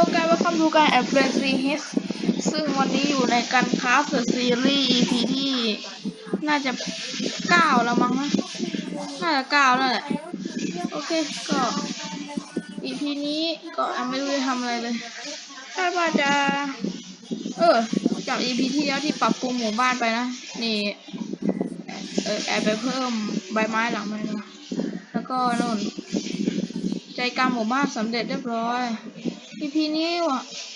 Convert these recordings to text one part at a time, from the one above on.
โลกาว่าคำดูการแอบเฟรนซีฮิสซึ่งวันนี้อยู่ในการคราฟเดอะซีรีส์ EP ที่ น่าจะเก้าแล้วมั้งนะน่าจะเก้าแล้วแหละ โอเค ก็ EP นี้ก็ยังไม่รู้จะทำอะไรเลยคาดว่าจะ เออ จาก EP ที่แล้วที่ปรับปรุงหมู่บ้านไปนะ นี่ เออแอบไปเพิ่มใบไม้หลังมันแล้วก็นู่นใจกลางหมู่บ้านสำเร็จเรียบร้อย EP นี้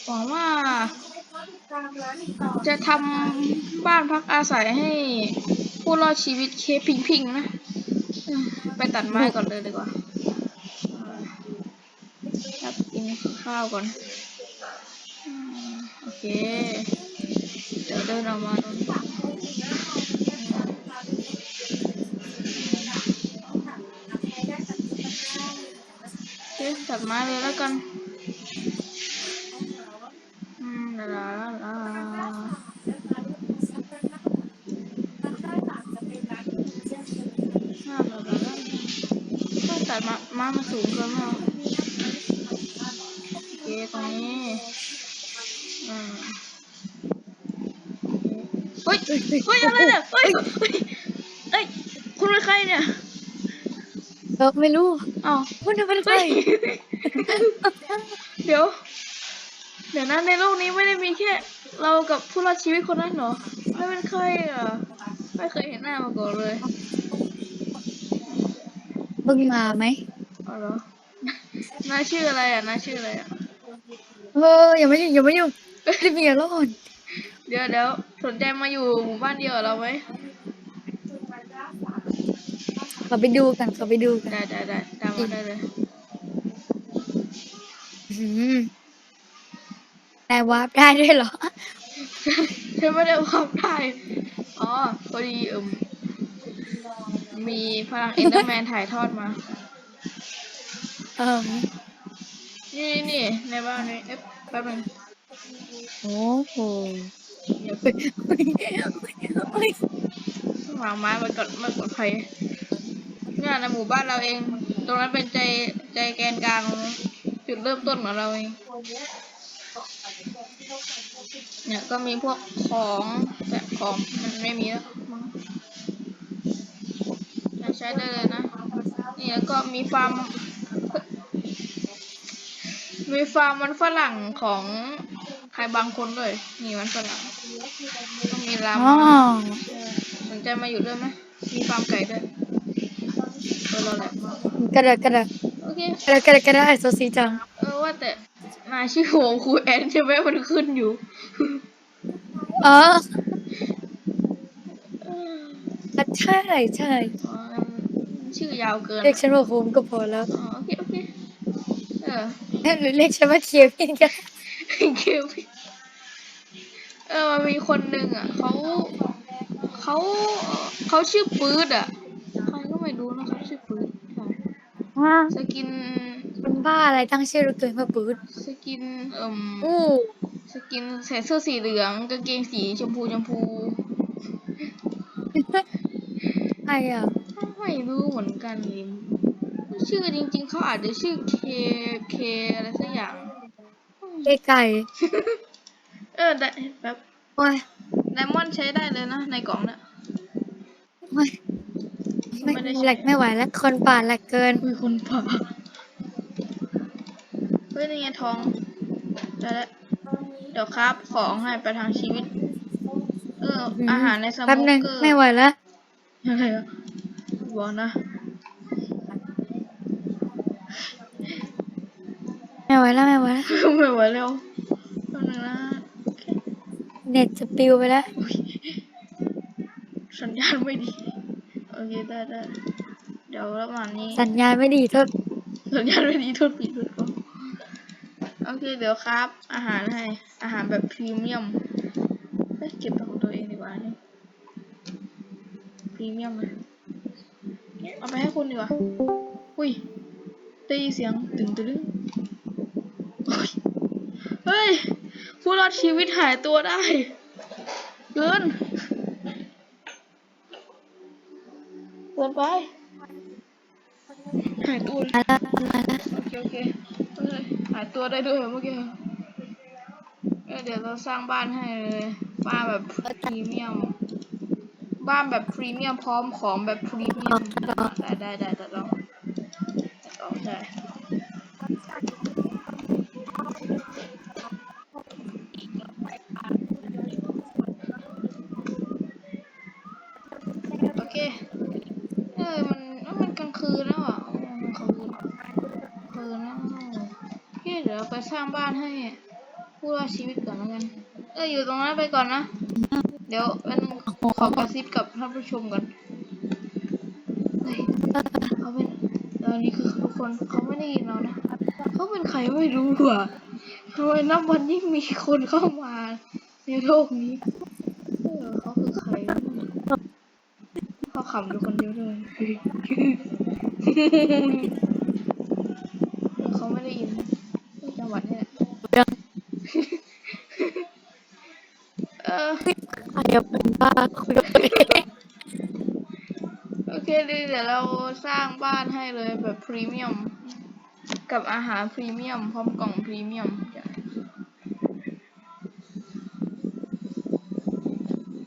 หวังว่า จะทำบ้านพักอาศัยให้ผู้รอดชีวิตเคพิงพิงนะ ไปตัดไม้ก่อนเลยดีกว่าครับกินข้าวก่อนโอเคเดี๋ยวเดินออกมาตัดไม้เลยแล้วกัน ลาลาลาลาลาต้องตัดมามามาสูงเกินมวะโอเคตรงนี้อืมเคเฮ้ย เฮ้ย อะไรเนี่ย เฮ้ย เฮ้ยเอ้ย คุณเป็นใครเนี่ย เออไม่รู้อ้าวคุณเป็นใคร เดี๋ยว เดี๋ยวนะในโลกนี้ไม่ได้มีแค่ เรากับผู้รอดชีวิตคนนั้นเหรอ ไม่เป็นใครอะ ไม่เคยเห็นหน้ามาก่อนเลยเพิ่งมาไหมอ๋อเหรอนายชื่ออะไรอะนายชื่ออะไรอะเอออย่ามายุ่งอย่ามายุ่งรีบมีอย่ารอดเดี๋ยวเดี๋ยวสนใจมาอยู่หมู่บ้านเดียวกับเราไหมขอไปดูกันขอไปดูกันได้ได้ได้ตามมาได้เลยอืม แต่วาร์ปได้ด้วยเหรอ ฉันไม่ได้วางได้ อ๋อพอดีเอิมมีพลังเอ็นเดอร์แมนถ่ายทอดมา เออนี่นี่นี่ในบ้านนี้เอ๊ะแป๊บนึงโอ้โหเดี๋ยวเฮ้ยเฮ้ยเฮ้ยวางไม้ไว้ก่อนไม่ปลอดภัยเนี่ยในหมู่บ้านเราเอง ตรงนั้นเป็นใจใจแกนกลางจุดเริ่มต้นของเราเอง เนี่ยก็มีพวกของแต่ของมันไม่มีแล้วมั้งใช้ได้เลยนะ นี่แล้วก็มีฟาร์ม มีฟาร์มมันฝรั่งของใครบางคนด้วย นี่มันฝรั่งต้องมีลามาเออสนใจมาอยู่ด้วยไหมมีฟาร์มไก่ด้วยเออเราแหละกกระดาษกระดาษโอเคกระดาษกระดกระดาษโซซีจัง เออว่าแต่ นายชื่อโหงครูแอนใช่ไหมมันขึ้นอยู่ เออใช่ใช่อ๋อชื่อยาวเกินเรียกฉันว่าโฮมก็พอแล้วอ๋อโอเคโอเคเออหรือเรียกฉันว่าเควินก็เกมเออมันมีคนหนึ่งอะเขาเขาเขาชื่อปื๊ดอะใครก็ไม่รู้นะเขาชื่อปื๊ดใช่ว่าสกินเป็น บ้าอะไรตั้งชื่อเราเกินมาปืดสกินเอ่มอู้สกินใส่เสื้อสีเหลืองกางเกงสีชมพูชมพูใครอะไม่รู้เหมือนกันนี่ชื่อจริง ๆเขาอาจจะชื่อเคเคอะไรสักอย่างไก่ไก่เออได้แบบโอ้ยไดมอนด์ใช้ได้เลยนะในกล่องเนี่ยโอ้ยไม่แหลกไม่ไหวแล้วคนป่าแหลกเกินมีคนผ่า เฮ้ยนี่ไงทองได้แล้วเดี๋ยวครับของให้ไปทางชีวิต เอออืมอาหารในสโมแป๊บกหนึงเกอร์ไม่ไหวแล้วอะไรอะบอกนะ ไม่ไหวแล้วไม่ไหวแล้วไม่ไหวแล้วแป๊บนึงนะโอเคเน็ตจะปิวไปแล้วอุ๊ยสัญญาณไม่ดี โอเคได้ได้เดี๋ยวระหว่างนี้ สัญญาณไม่ดีโทษสัญญาณไม่ดีโทษผิดโทษก็ โอเคเดี๋ยวครับ อาหารให้ อาหารแบบพรีเมียมเอ้ยเก็บเป็นของตัวเองดีกว่านี่พรีเมียมเลยเอาไปให้คุณดีกว่า อุ้ยได้ยินเสียงตึงตึงโอ้ยเฮ้ย ผู้รอดชีวิตหายตัวได้เกินเกินไปหายตัวเลยมาแล้วมาแล้วโอเคโอเคเอ้ย หายตัวได้ด้วยเหรอเมื่อกี้อเดี๋ยวเราสร้างบ้านให้เลยบ้านแบบพรีเมียม บ้านแบบพรีเมียมพร้อมของแบบพรีเมียมได้ได้ได้ตัดลองตัดออกได้โอเค เออ มันเอ้ยมันกลางคืนแล้วอะโอ้กลางคืนคืนแล้วโอเคเดี๋ยวเสร้างบ้านให้ผู้รอดชีวิตก่อนแล้วกัน เอออยู่ตรงนั้นไปก่อนนะ เดี๋ยวอันขอกระซิบกับท่านผู้ชมก่อนเฮ้ยเขาเป็นเออนี่คือทุกคนเขาไม่ได้ยินเรานะเขาเป็นใครไม่รู้อะทำไมนับวันยิ่งมีคนเข้ามาในโลกนี้เออเขาคือใครเขาขำอยู่คนเดียวเลยเขาไม่ได้ยิน จังหวัดนี่แหละเรื่องเออเดี๋ยวเป็นบ้าคุยกับตัวเองโอเคดีเดี๋ยวเราสร้างบ้านให้เลยแบบพรีเมียม กับอาหารพรีเมียม พร้อมกล่องพรีเมียม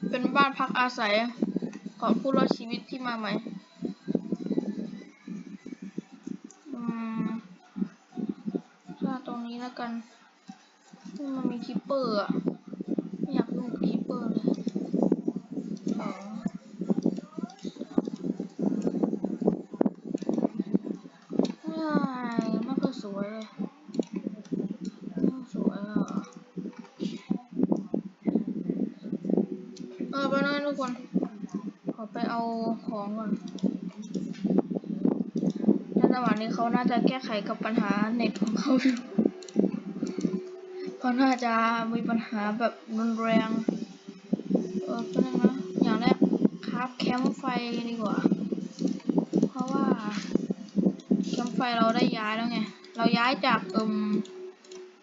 เป็นบ้านพักอาศัยของผู้รอดชีวิตที่มาใหม่ อืมสร้างตรงนี้แล้ว กันมันมีคิปเปอร์อะไม่อยากดูคิปเปอร์เลยสองไม่ไม่ค่อยสวยเลยสวยอะเออไปเลยทุกคน ขอไปเอาของก่อนในระหว่างนี้เขาน่าจะแก้ไขกับปัญหาเน็ตของเขาอยู่ เขาน่าจะมีปัญหาแบบรุนแรงเออเป็นงนะอย่างแรกคราฟแคมป์ไฟดีกว่า เพราะว่าแคมป์ไฟเราได้ย้ายแล้วไง เราย้ายจากเอิม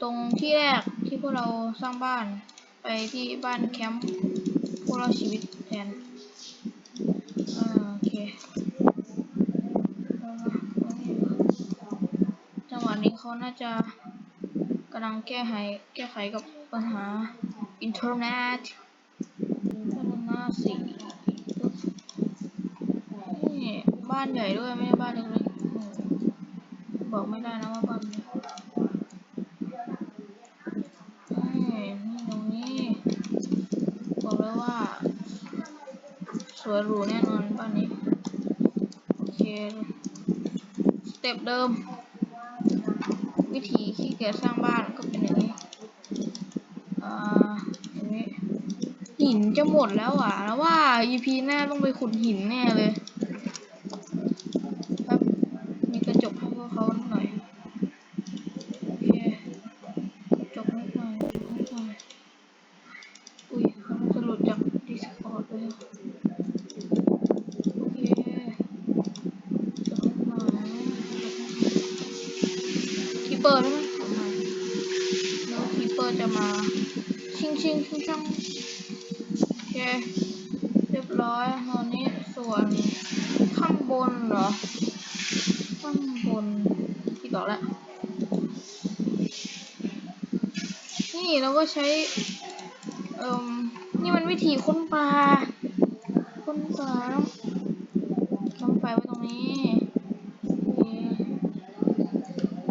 ตรงที่แรกที่พวกเราสร้างบ้านไปที่บ้านแคมป์พวกเราชีวิตแทนอ่าโอเคเอามาเอานี่ก่อนจังหวะนี้เขาน่าจะ กำลังแก้ไขแก้ไขกับปัญหาอินเทอร์เน็ตพัฒนาสีนี่บ้านใหญ่ด้วยไม่ใช่บ้านเล็กๆบอกไม่ได้นะว่าบ้านนี้นี่นี่ตรงนี้บอกเลยว่า สวยหรูแน่นอนบ้านนี้ โอเค สเต็ปเดิม วิธีขี้เกียจสร้างบ้านก็เป็นอย่างนี้อ่าอย่างนี้หินจะหมดแล้วอะแล้วว่า EP หน้าต้องไปขุดหินแน่เลยครับ มีกระจกให้พวกเขาหน่อย โอเค กระจกนิดหน่อยกระจกนิดหน่อย อุ้ยเขาจะหลุดจาก Discord เลยอะโอเคกระจกนิดหน่อยกระจกนิดหน่อยคีเปอร์ได้ไหมเอามาแล้วคีเปอร์จะมา ชิงชิงชิงช่างโอเค เรียบร้อยตอนนี้ส่วนข้างบนเหรอ ข้างบนที่ต่อแล้ว นี่เราก็ใช้ เอ่มนี่มันวิธีค้นปลา ค้นปลาต้องทำไฟไว้ตรงนี้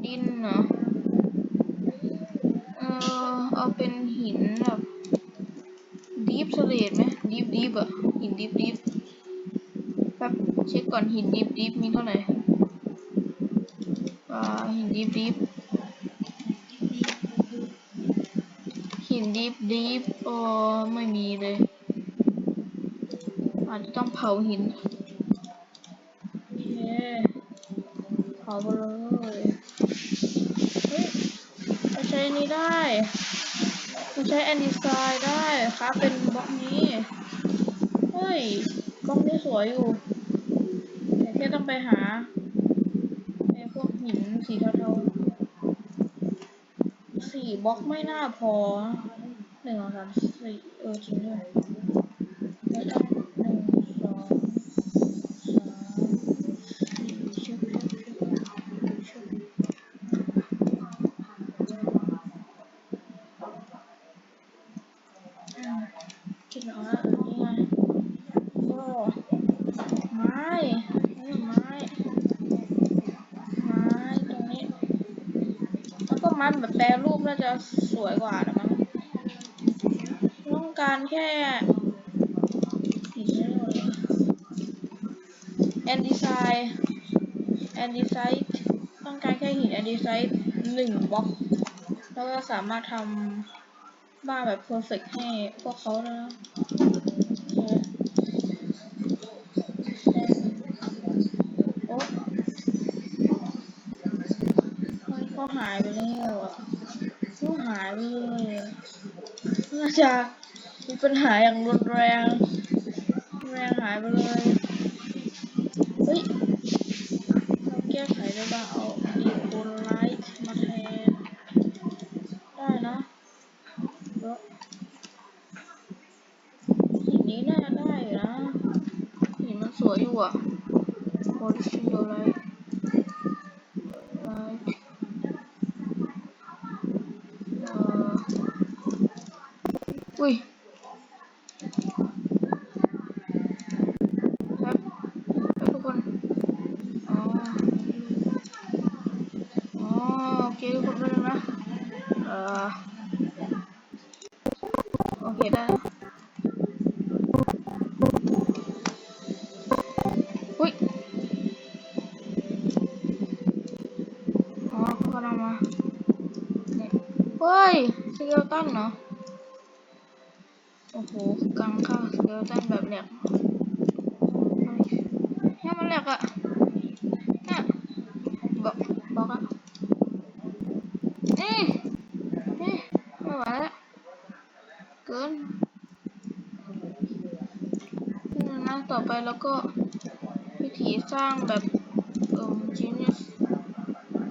ดินเหรอเออเอาเป็นหินแบบดีฟเสลดไหมดีฟดีฟอะหินดีฟดีฟแป๊บเช็คก่อนหินดีฟดีฟมีเท่าไหร่อ่าหินดีฟดีฟ นดีฟดีฟโอ้ไม่มีเลย อาจจะต้องเผาหินโอเคเผาไปเลยเฮ้ยเราใช้นี้ได้เราใช้แอนดีไซน์ได้ครับเป็นบล็อกนี้ เฮ้ยบล็อกนี้สวยอยู่ แต่แค่ต้องไปหาไอ้พวกหินสีเทาๆ กี่บล็อกไม่น่าพอหนึ่งสองสามสี่เออจริงด้วยแล้วก็หนึ่งสองคิดออกแล้วนี่ไงก็ไม้นี่ไม้ไม้ตรงนี้แล้วก็ไม้แบบแปรรู น่าจะสวยกว่านะมั้งต้องการแค่แอนดีไซน์แอนดีไซน์ต้องการแค่หินแอนดีไซน์หนึ่งบล็อก แล้วก็สามารถทำบ้านแบบเพอร์เฟกให้พวกเขาแล้วนะโอเคโอ้มันก็หายไปแล้วอะายไปเลยน่าจะมีปัญหาอย่างรุนแรง แรงหายไปเลย เฮ้ยเราแก้ไขได้บ้างเอาดีโคไลท์มาแทน ได้นะเยอะหินนี้น่าจะได้นะหินมันสวยอยู่อะโคลิชิโดไลท์ไลท์เอ่อ อุ้ยครับครับทุกคน อ๋อ อ๋อโอเคทุกคนด้วยนะเอ่อโอเคได้แล้วอุ้ย อ๋อเขากำลังมาเนี่ยเฮ้ยสเกลตันเหรอโอ้โหกังค่าสเกลตันแบบแหลกเนี่ยมันแหลกอะเนี่ยบอกบอกอะเอ๊ะเอ๊ะไม่ไหวแล้วเกินนี่นะต่อไปแล้วก็วิธีสร้างแบบเอ่อ genius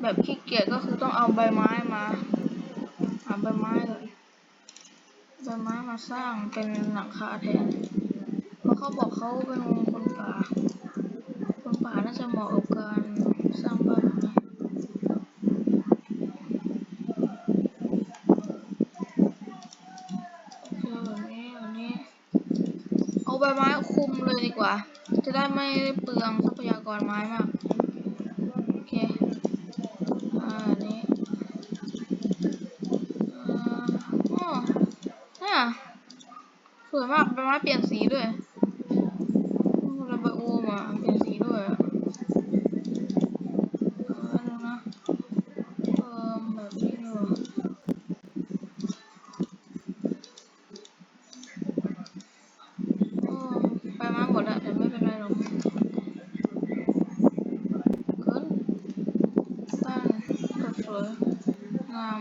แบบขี้เกียจก็คือต้องเอาใบไม้มาหาใบไม้เลย ใบไม้มาสร้างเป็นหลังคาแทน เพราะเขาบอกเขาเป็นคนป่า คนป่าน่าจะเหมาะกับการสร้างบ้านนี้โอเคแบบนี้แบบนี้เอาใบไม้คุมเลยดีกว่า จะได้ไม่เปลืองทรัพยากรไม้มาก สวยมากใบไม้เปลี่ยนสีด้วยระบายโอมาเปลี่ยนสีด้วยอะเออดูนะเออแบบนี้ดีกว่าโอ้ใบไม้หมดแล้วแต่ไม่เป็นไรหรอกเกินบ้านก็สวยงาม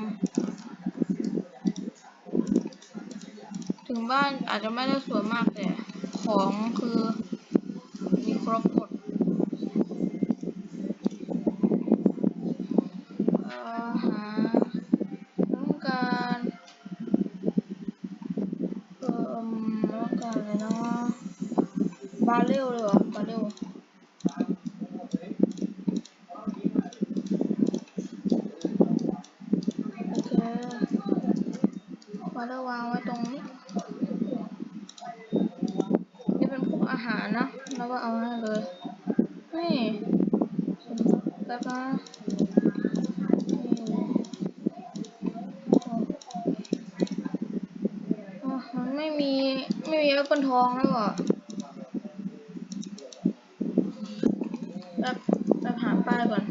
ถึงบ้าน อาจจะไม่ได้สวยมากแต่ของคือมีครบหมด เอ่อหาต้องการเอ่อต้องการอะไรนะบาเรลเลยเหรอบาเรลโอเคบาเรลวางไว้ตรงนี้ นี่เป็นพวกอาหารนะ แล้วก็เอาให้เลย นี่แป๊บนะนี่อ๋อมันไม่มี ไม่มี แอปเปิลทองแล้วอะแป๊บแป๊บหาป้ายก่อน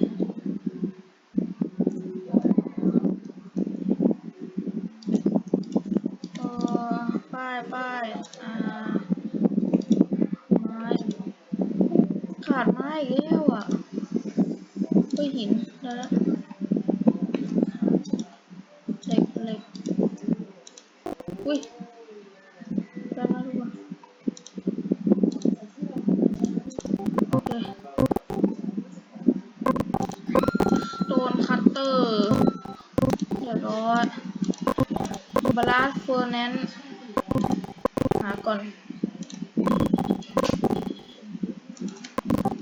เออป้ายป้ายอ่าไม้ขาดไม้อีกแล้วอะเฮ้ยหินได้แล้วเหล็กเหล็กอุ้ยได้แล้วทุกคนโอเคสโตนคัตเตอร์เดี๋ยวร อบาลานซ์เฟอร์แนนหาก่อน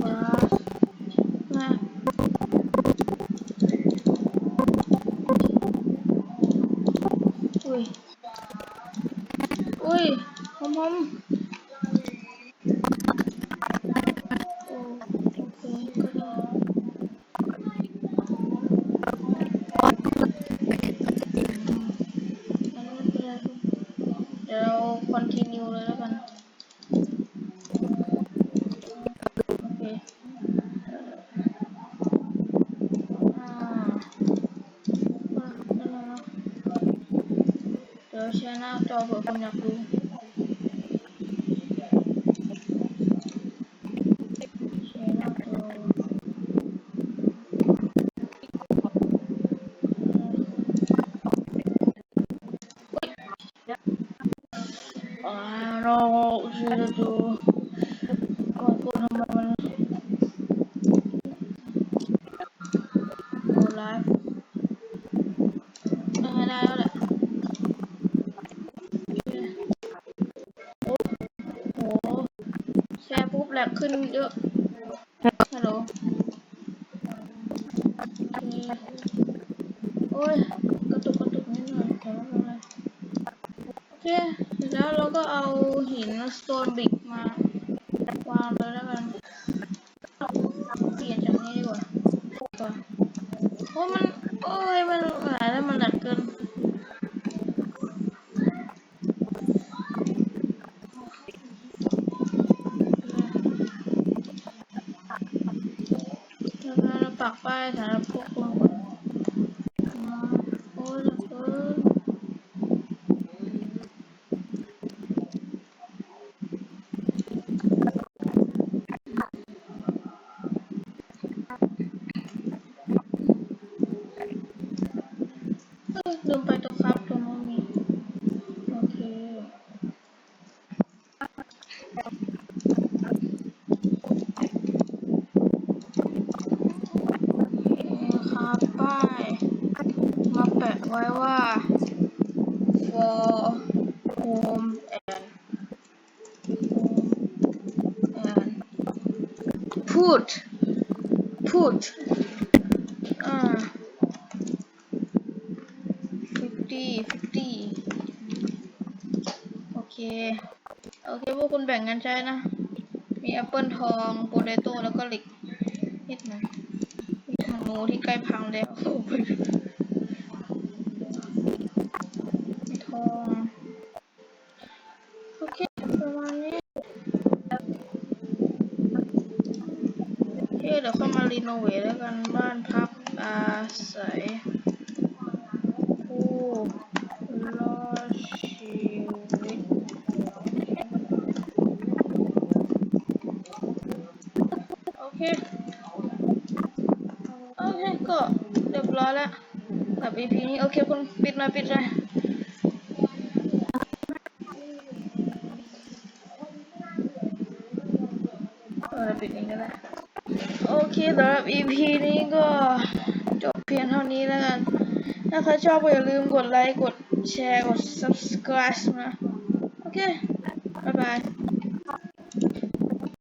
บาลานซ์นะอุ้ย อุ้ยหอมหอมโอ้โอเคก็ได้ continue เลยแล้วกัน โอเคอ่าเดี๋ยวแชร์หน้าจอเผื่อคนอยากดู แชร์หน้าจออ่าเราจะดูก่อนกูทำไมมันโอ้ไลฟ์ได้ได้แล้วแหละโอ้โหแชร์ปุ๊บแหล กขึ้นเยอะฮัลโหลโอ้ยกระตุกกระตุกนิดหน่อยแต่ไม่เป็นไร โอ เคเสร็จแล้วเราก็เอาหินสโตนบิกมาวางเลยแล้วกันเปลี่ยนจากนี้ดีกว่าก่อนโอ้มัน โอ้ย มันหายแล้วมันหนักเกินแล้วก็เราปักป้ายสำหรับพวกคนก่อนอ่าโอ้ยหนักเกิน เอ้ย ลืมไปตัวครับตัวนู้นมีโอเคนี่ครับป้ายมาแปะไว้ว่า for home and home and put put อ่า fifty fifty โอ เค โอเค พวกคุณแบ่งกันใช้นะ มีแอปเปิลทองโปเตโต้แล้วก็เหล็กนิดหน่อยมีธนูที่ใกล้พังแล้วทอง โอเค ประมาณนี้เคเดี๋ยวเข้ามารีโนเวทแล้วกันบ้านพักอาศัย ผู้รอดชีวิต โอเค โอเค ก็เรียบร้อย แล้วกับ EP นี้โอเคคุณปิดหน่อยปิดเลยเออปิดนี้ก็ได้โอเคสำหรับ EP นี้ก็จบเพียงเท่านี้แล้วกัน ถ้าใครชอบก็อย่าลืมกดไลค์ กดแชร์ กด subscribe นะ โอเค บ๊ายบาย